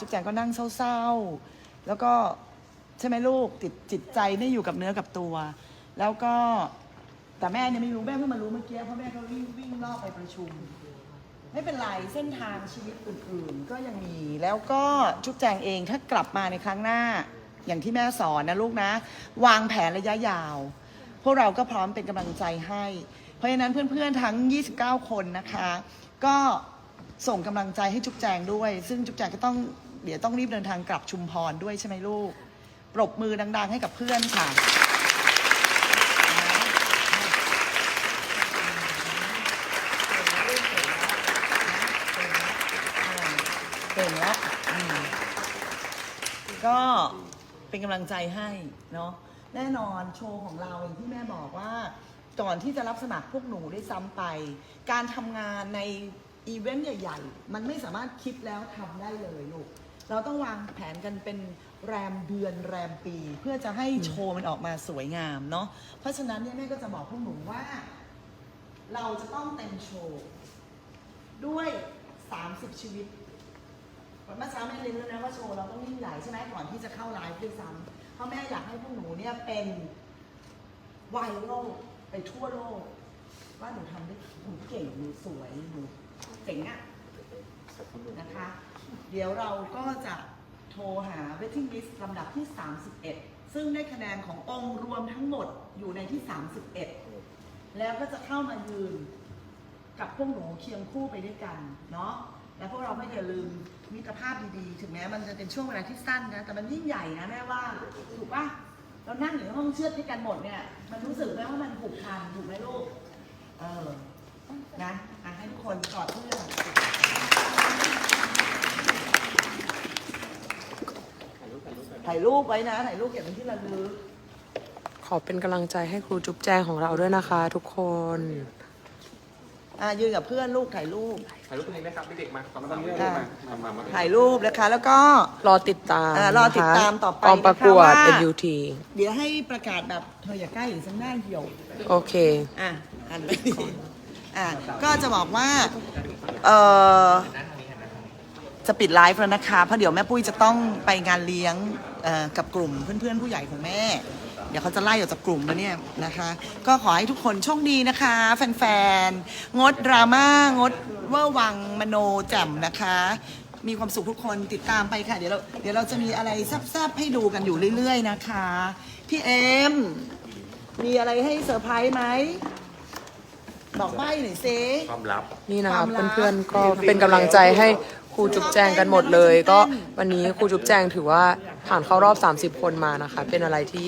จุ๊บแจงก็นั่งเศร้าๆ แล้วก็ใช่ไหมลูกติดจิตใจไม่อยู่กับเนื้อกับตัว แล้วก็แต่แม่เนี่ยไม่รู้แม่เพิ่งมารู้เมื่อกี้เพราะแม่ก็วิ่งวิ่งรอบไปประชุม ไม่เป็นไรเส้นทางชีวิตอื่นๆ ก็ยังมีแล้วก็จุ๊บแจงเองถ้ากลับมาในครั้งหน้า อย่างที่แม่สอนนะลูกนะ วางแผนระยะยาว พวกเราก็พร้อมเป็นกำลังใจให้ เพราะฉะนั้นเพื่อนๆทั้ง 29 คนนะคะ ก็ ส่งกำลังใจให้จุ๊บแจงด้วย ซึ่งจุ๊บแจงก็ต้องเดี๋ยวต้องรีบเดินทางกลับชุมพรด้วยใช่ไหมลูก ปรบมือดัง ๆ ให้กับเพื่อนค่ะเก่งแล้วก็เป็นกำลังใจให้เนาะแน่นอนโชว์ของเราอย่างที่แม่บอกว่าก่อนที่จะรับสมัครพวกหนูได้ซ้ำไป การทำงานใน อีเวนต์ใหญ่ๆ มันไม่สามารถคิดแล้วทำได้เลยลูก เราต้องวางแผนกันเป็นแรมเดือนแรมปี เพื่อจะให้โชว์มันออกมาสวยงามเนาะ เพราะฉะนั้นเนี่ยแม่ก็จะบอกพวกหนูว่า เราจะต้องเต็มโชว์ด้วย 30 ชีวิตเมื่อเช้าแม่เรียนรู้วนะว่าโชว์เราต้องยิ่งใหญ่ใช่ไหมก่อนที่จะเข้าไลฟ์ด้วยซ้ำเพราะแม่อยากให้พวกหนูเนี่ยเป็นไวรัลไปทั่วโลก ว่าหนูทำได้หนูเก่งหนูสวยหนู เจ๋งอะนะคะ เดี๋ยวเราก็จะโทรหา waiting list ลำดับที่ 31 ซึ่งได้คะแนนขององค์รวมทั้งหมดอยู่ในที่ 31 แล้วก็จะเข้ามายืนกับพวกหนูเคียงคู่ไปด้วยกันเนาะแล้วพวกเราไม่อย่าลืมมิตรภาพดีๆ ถึงแม้มันจะเป็นช่วงเวลาที่สั้นนะ แต่มันยิ่งใหญ่นะแม่ว่า ถูกปะเรานั่งอยู่ในห้องเชือดด้วยกันหมดเนี่ย มันรู้สึกไหมว่ามันผูกพันถูกไหมลูก เออ นะ คนกอดเพื่อนถ่ายรูปไว้นะถ่ายรูปเก็บเป็นที่ระลึกขอเป็นกำลังใจให้ครูจุ๊บแจงของเราด้วยนะคะ ทุกคน อะยืนกับเพื่อนลูกถ่ายรูป ถ่ายรูปตัวเองนะครับเด็กๆมาสองสามค่ะมามามาถ่ายรูปนะคะ แล้วก็ รอติดตามอ่ารอติดตามต่อไปกองประกวดนะคะว่า NUT เดี๋ยวให้ประกาศแบบเธออย่าใกล้หรือฉันหน้าเหี่ยว โอเค อะอ่านไปดิ อะก็จะบอกว่า เออจะปิดไลฟ์แล้วนะคะ เพราะเดี๋ยวแม่ปุ้ยจะต้องไปงานเลี้ยงเอ่อกับกลุ่มเพื่อนๆผู้ใหญ่ของแม่ เดี๋ยวเขาจะไล่ออกจากกลุ่มแล้วเนี่ยนะคะ ก็ขอให้ทุกคนโชคดีนะคะ แฟนๆ งดดราม่า งดเวอร์วังมโนแจ่มนะคะ มีความสุขทุกคนติดตามไปค่ะ เดี๋ยวเราเดี๋ยวเราจะมีอะไรแซ่บๆให้ดูกันอยู่เรื่อยๆนะคะ พี่เอ็มมีอะไรให้เซอร์ไพรส์ไหม บอกใบ้หน่อยซิความลับ นี่นะคะความลับเพื่อนๆก็เป็นกำลังใจให้ครูจุ๊บแจงกันหมดเลย ก็วันนี้ครูจุ๊บแจงถือว่าผ่านเข้ารอบ 30 คนมานะคะ เป็นอะไรที่